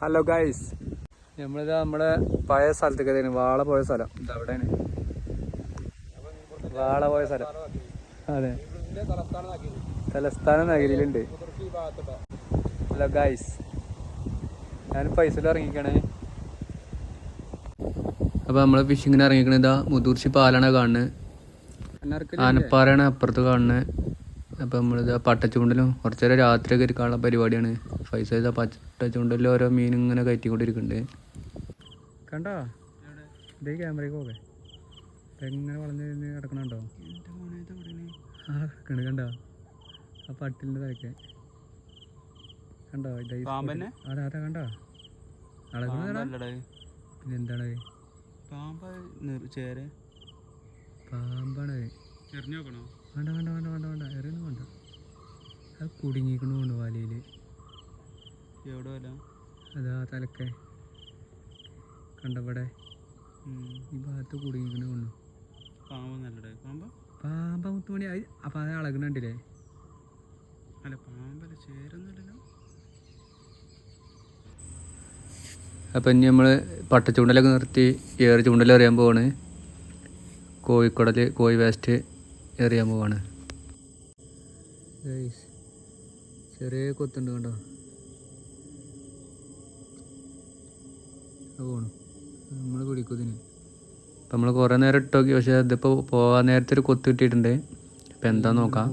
Hello guys നമ്മളിത് നമ്മുടെ പഴയ സ്ഥലത്തേക്ക് തന്നെ വാള പോയ സ്ഥലം. ഇത് അവിടെയാണ്. വാള പോയ സ്ഥലം. അതെ. തലസ്ഥാന നഗരിയിലുണ്ട്. ഹലോ ഗൈസ് ഞാൻ പൈസയിൽ ഇറങ്ങിക്കണേ അപ്പോൾ നമ്മൾ ഫിഷിങ്ങിന് ഇറങ്ങിക്കണത് ഇതാ മുതൂർച്ചി പാലാണ് കാണുന്നത്. ആനപ്പാറയാണ് അപ്പുറത്ത് കാണുന്നത്. അപ്പോൾ നമ്മളിത് പട്ടച്ചൂണ്ടലും കുറച്ചേരം രാത്രിയൊക്കെ രാത്രിയൊക്കെ ഇരിക്കാനുള്ള പരിപാടിയാണ്. പൈസ പച്ച പട്ടച്ചൂണ്ടലിൽ ഓരോ മീൻ ഇങ്ങനെ കയറ്റിക്കൊണ്ടിരിക്കുന്നുണ്ട് കണ്ടോ? ഇതേ ക്യാമറയ്ക്ക് പോകെ എങ്ങനെ വളഞ്ഞ് കിടക്കണുണ്ടോ? ആ കിണ കണ്ടോ? ആ പട്ടിലിന്റെ തലക്കെ കണ്ടോ? ഇതാ അതെ? അതാ കണ്ടോ? പിന്നെ എന്താണ് പാമ്പാണ്. വേണ്ട വേണ്ട വേണ്ട വേണ്ട വേണ്ട. എറിയൊന്നും വേണ്ട. അത് കുടുങ്ങിക്കണു കൊണ്ട് വലയിൽ എവിടെ വരാം? അതാ തലക്കെ. കണ്ടവിടെ. ഈ ഭാഗത്ത് കുടുങ്ങിക്കണുണ്ട് പാമ്പ് നല്ലടേ. പാമ്പ്? പാമ്പ മുത്തുമണി. അത് അപ്പം അത് അളകണുണ്ടില്ലേ അല്ല പാമ്പല്ല ചേരുന്നില്ലല്ലോ അപ്പം ഇനി നമ്മൾ പട്ടച്ചൂണ്ടലൊക്കെ നിർത്തി ഏറി ചൂണ്ടൽ എറിയാൻ പോവാണ്. കോഴിക്കുടൽ കോഴി വേസ്റ്റ് എറിയാൻ പോവാണ്. ചെറിയ കൊത്തുണ്ട് കണ്ടോ? അത് നമ്മൾ പിടിക്കും ഇതിന്. അപ്പം നമ്മൾ കുറേ നേരം ഇട്ടോക്കി പക്ഷെ ഇതിപ്പോൾ പോകാൻ നേരത്തെ ഒരു കൊത്ത് കിട്ടിയിട്ടുണ്ട്. ഇപ്പം എന്താ നോക്കാം.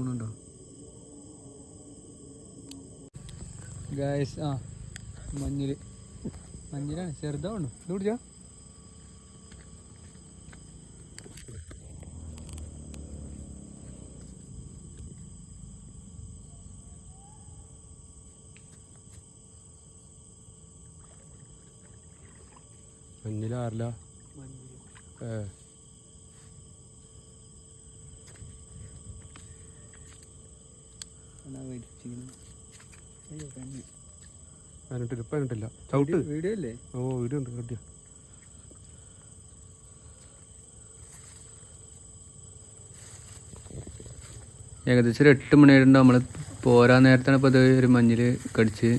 ഗായസ് ആ മഞ്ഞിൽ മഞ്ഞിലാണ്. ചെറുതാണ് ഇത് പിടിച്ചോ മഞ്ഞിലാറില്ല അതിനിട്ടില്ല ഇപ്പം അതിനിട്ടില്ല ചവിട്ട്. വീഡിയോ അല്ലേ? ഓ വീഡിയോ ഉണ്ട് കിട്ടിയ ഏകദേശം ഒരു എട്ട് മണിയായിട്ടുണ്ട് നമ്മൾ പോരാൻ നേരത്താണ് ഇപ്പോൾ ഇത് ഒരു മഞ്ഞിൽ കടിച്ച്.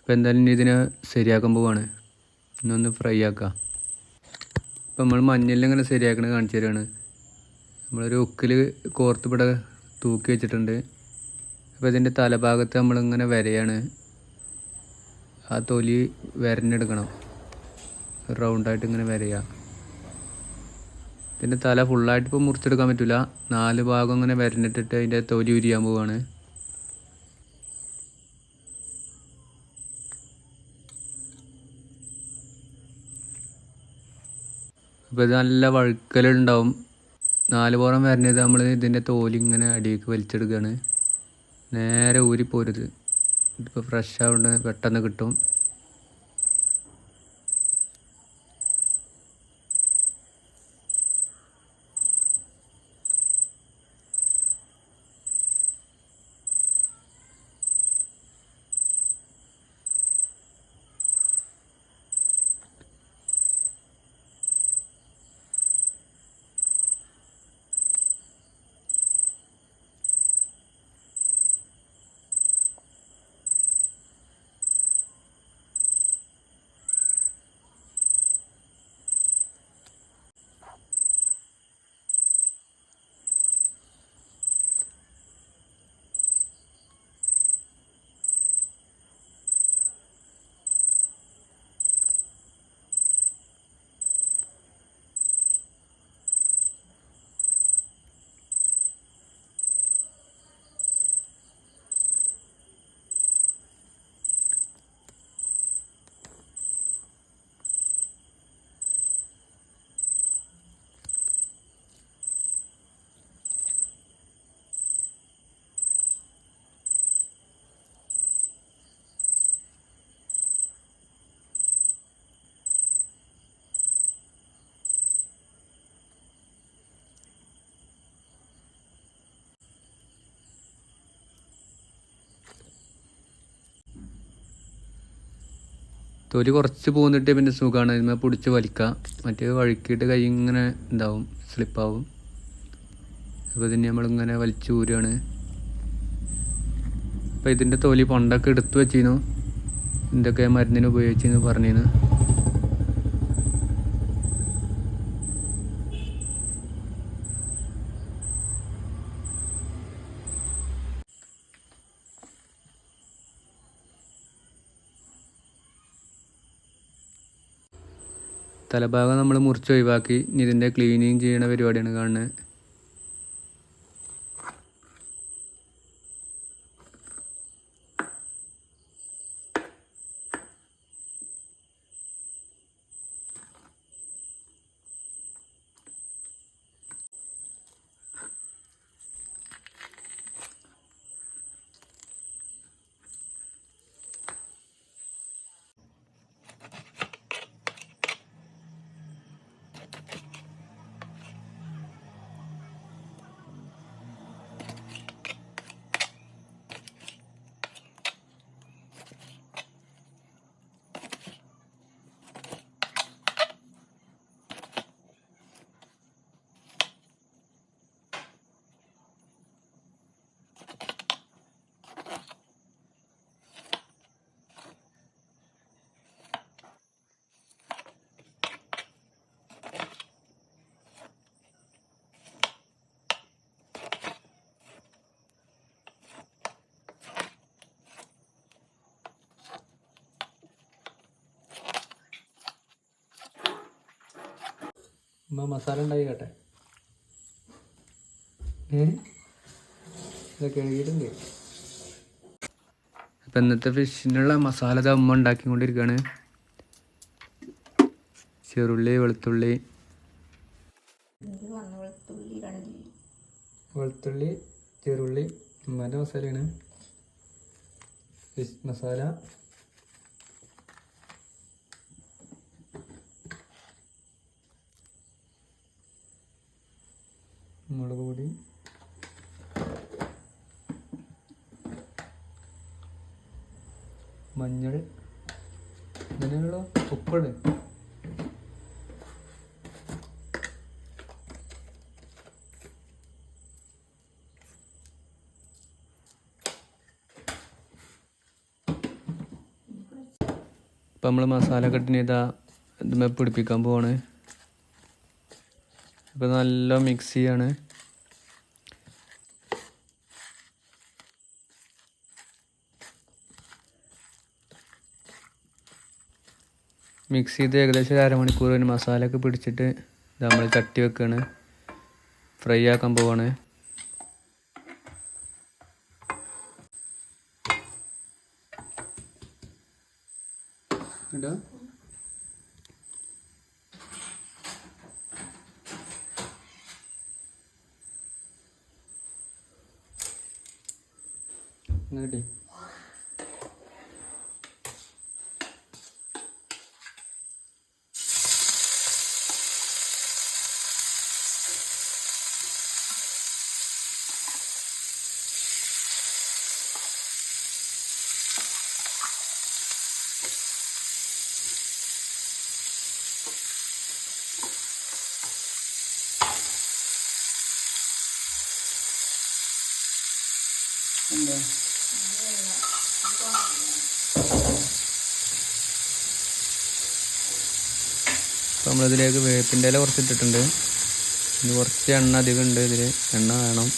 അപ്പോൾ എന്തായാലും ഇനി ഇതിനെ ശരിയാക്കാൻ പോവാണ്. ഇന്നൊന്ന് ഫ്രൈ ആക്കാം. ഇപ്പം നമ്മൾ മഞ്ഞളിൽ ഇങ്ങനെ ശരിയാക്കണത് കാണിച്ചു തരികയാണ് നമ്മളൊരു ഉക്കിൽ കോർത്ത് ഇവിടെ തൂക്കി വെച്ചിട്ടുണ്ട്. അപ്പോൾ ഇതിന്റെ തലഭാഗത്ത് നമ്മളിങ്ങനെ വരയാണ്. ആ തൊലി വരഞ്ഞെടുക്കണം റൗണ്ടായിട്ട് ഇങ്ങനെ വരയുക ഇതിന്റെ തല ഫുള്ളായിട്ട് ഇപ്പോൾ മുറിച്ചെടുക്കാൻ പറ്റില്ല നാല് ഭാഗം ഇങ്ങനെ വരഞ്ഞിട്ടിട്ട് അതിന്റെ തൊലി ഉരിയാൻ പോവാണ്. അപ്പോൾ ഇത് നല്ല വഴുക്കലുണ്ടാവും. നാല് പുറം വരണത് നമ്മൾ ഇതിന്റെ തോലിങ്ങനെ അടിയിലേക്ക് വലിച്ചെടുക്കുകയാണ് നേരെ ഊരിപ്പോരുത്. ഇതിപ്പോൾ ഫ്രഷ് ആവുകൊണ്ട് പെട്ടെന്ന് കിട്ടും. തൊലി കുറച്ച് പോന്നിട്ട് പിന്നെ സുഖമാണ് അതിന് പിടിച്ച് വലിക്കുക മറ്റേ വഴുക്കിയിട്ട് കൈ ഇങ്ങനെ ഉണ്ടാവും സ്ലിപ്പാവും. അപ്പോൾ ഇതിന് നമ്മളിങ്ങനെ വലിച്ചു ഊരുകയാണ് അപ്പോൾ ഇതിന്റെ തൊലി പണ്ടൊക്കെ എടുത്തു വെച്ചിരുന്നു. എന്തൊക്കെ മരുന്നിന് ഉപയോഗിച്ചെന്ന് പറഞ്ഞിരുന്നു. തലഭാഗം നമ്മൾ മുറിച്ച് ഒഴിവാക്കി ഇതിന്റെ ക്ലീനിങ് ചെയ്യണ പരിപാടിയാണ് കാണുന്നത്. ഉമ്മ മസാല ഉണ്ടായി കേട്ടെ? ഏ? ഇതൊക്കെ എഴുതിയിട്ടുണ്ട് അപ്പം ഇന്നത്തെ ഫിഷിനുള്ള മസാല അമ്മ ഉണ്ടാക്കിക്കൊണ്ടിരിക്കുകയാണ് ചെറുള്ളി വെളുത്തുള്ളി. വെളുത്തുള്ളി ചെറുള്ളി ഉമ്മന്റെ മസാലയാണ്. ഫിഷ് മസാല. മുളക് പൊടി. മഞ്ഞൾ. ഇങ്ങനെയുള്ള ഉപ്പുണ്ട് ഇപ്പം നമ്മൾ മസാല കട്ടിന് ഇതാ ഇതുമേ പിടിപ്പിക്കാൻ പോവാണ്. ഇപ്പം നല്ല മിക്സ് ചെയ്യാണ് മിക്സ് ചെയ്ത് ഏകദേശം ഒരു അരമണിക്കൂർ ഒരു മസാല ഒക്കെ പിടിച്ചിട്ട് നമ്മൾ തട്ടി വെക്കുകയാണ് ഫ്രൈ ആക്കാൻ പോവാണ്. ഇടാ ഇങ്ങോട്ടേ. എന്താ? അപ്പോൾ നമ്മളിതിലേക്ക് വേപ്പിന്റെ ഇല കുറച്ച് ഇട്ടിട്ടുണ്ട് ഇനി കുറച്ച് എണ്ണ അധികം ഉണ്ട് ഇതിൽ എണ്ണ വേണം.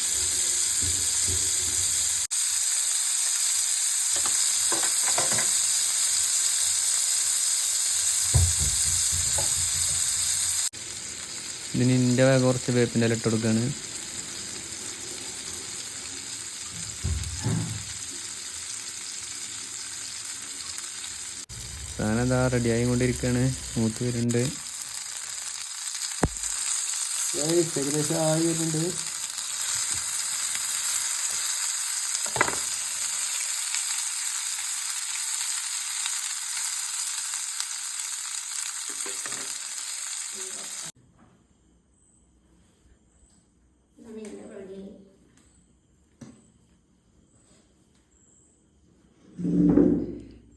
ഇതിന് ഇതിന്റെ കുറച്ച് വേപ്പിന്റെ ഇല ഇട്ട് കൊടുക്കുകയാണ് ഇതാ റെഡി ആയിക്കൊണ്ടിരിക്കുകയാണ് മൂത്ത് വരുന്നുണ്ട്. ഏകദേശം ആയി വരുന്നുണ്ട്.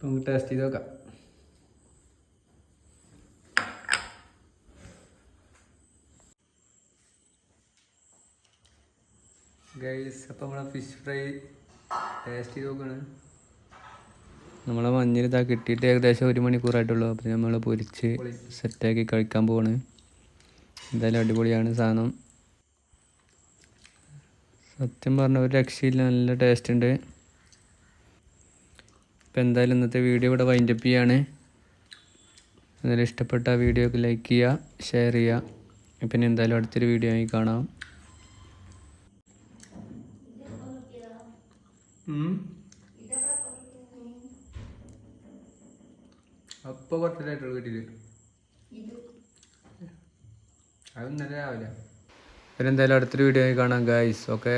നമുക്ക് ടേസ്റ്റ് ചെയ്ത് നോക്കാം. ഗൈസ് അപ്പം നമ്മളെ ഫിഷ് ഫ്രൈ ടേസ്റ്റ് ചെയ്ത് നോക്കാണ് നമ്മളെ മഞ്ഞൾ ഇതാ കിട്ടിയിട്ട് ഏകദേശം ഒരു മണിക്കൂറായിട്ടുള്ളൂ. അപ്പം നമ്മൾ പൊരിച്ച് സെറ്റാക്കി കഴിക്കാൻ പോവാണ്. എന്തായാലും അടിപൊളിയാണ് സാധനം. സത്യം പറഞ്ഞ ഒരു രക്ഷയില്ല നല്ല ടേസ്റ്റ് ഉണ്ട്. ഇപ്പം എന്തായാലും ഇന്നത്തെ വീഡിയോ ഇവിടെ വൈൻഡപ്പ് ചെയ്യാണ്. എന്തായാലും ഇഷ്ടപ്പെട്ട വീഡിയോക്ക് ലൈക്ക് ചെയ്യുക ഷെയർ ചെയ്യുക. പിന്നെ എന്തായാലും അടുത്തൊരു വീഡിയോ ആയി കാണാം. അപ്പോൾ കുറച്ചിലായിട്ടുള്ളൂ കിട്ടിയിട്ട് അത് ഇന്നലെ രാവിലെ. എന്തായാലും അടുത്തൊരു വീഡിയോ കാണാം ഗായ്സ് ഓക്കെ